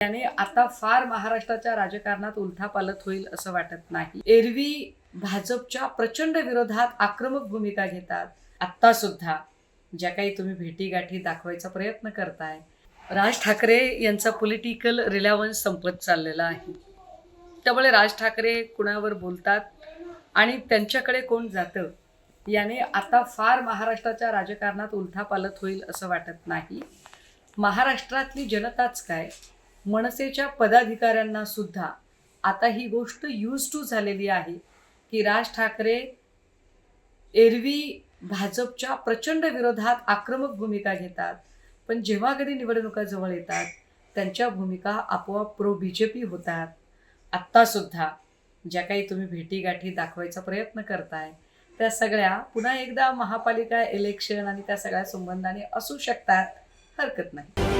त्याने आता फार महाराष्ट्राच्या राजकारणात उलथापालत होईल असं वाटत नाही. एरवी भाजपच्या प्रचंड विरोधात आक्रमक भूमिका घेतात. आत्ता सुद्धा ज्या काही तुम्ही भेटीगाठी दाखवायचा प्रयत्न करताय राज ठाकरे यांचा पॉलिटिकल रिलेव्हन्स संपत चाललेला आहे. त्यामुळे राज ठाकरे कुणावर बोलतात आणि त्यांच्याकडे कोण जातं याने आता फार महाराष्ट्राच्या राजकारणात उलथापालत होईल असं वाटत नाही. महाराष्ट्रातली जनताच काय? मनसेच्या पदाधिकाऱ्यांना सुद्धा. आता ही गोष्ट यूज टू झालेली आहे की राज ठाकरे एरवी भाजपच्या प्रचंड विरोधात आक्रमक भूमिका घेतात. पण जेव्हा कधी निवडणुका जवळ येतात त्यांच्या भूमिका आपोआप प्रो बी जे पी होतात. आत्तासुद्धा ज्या काही तुम्ही भेटीगाठी दाखवायचा प्रयत्न करताय त्या सगळ्या पुन्हा एकदा महापालिका इलेक्शन आणि त्या सगळ्या संबंधाने असू शकतात हरकत नाही.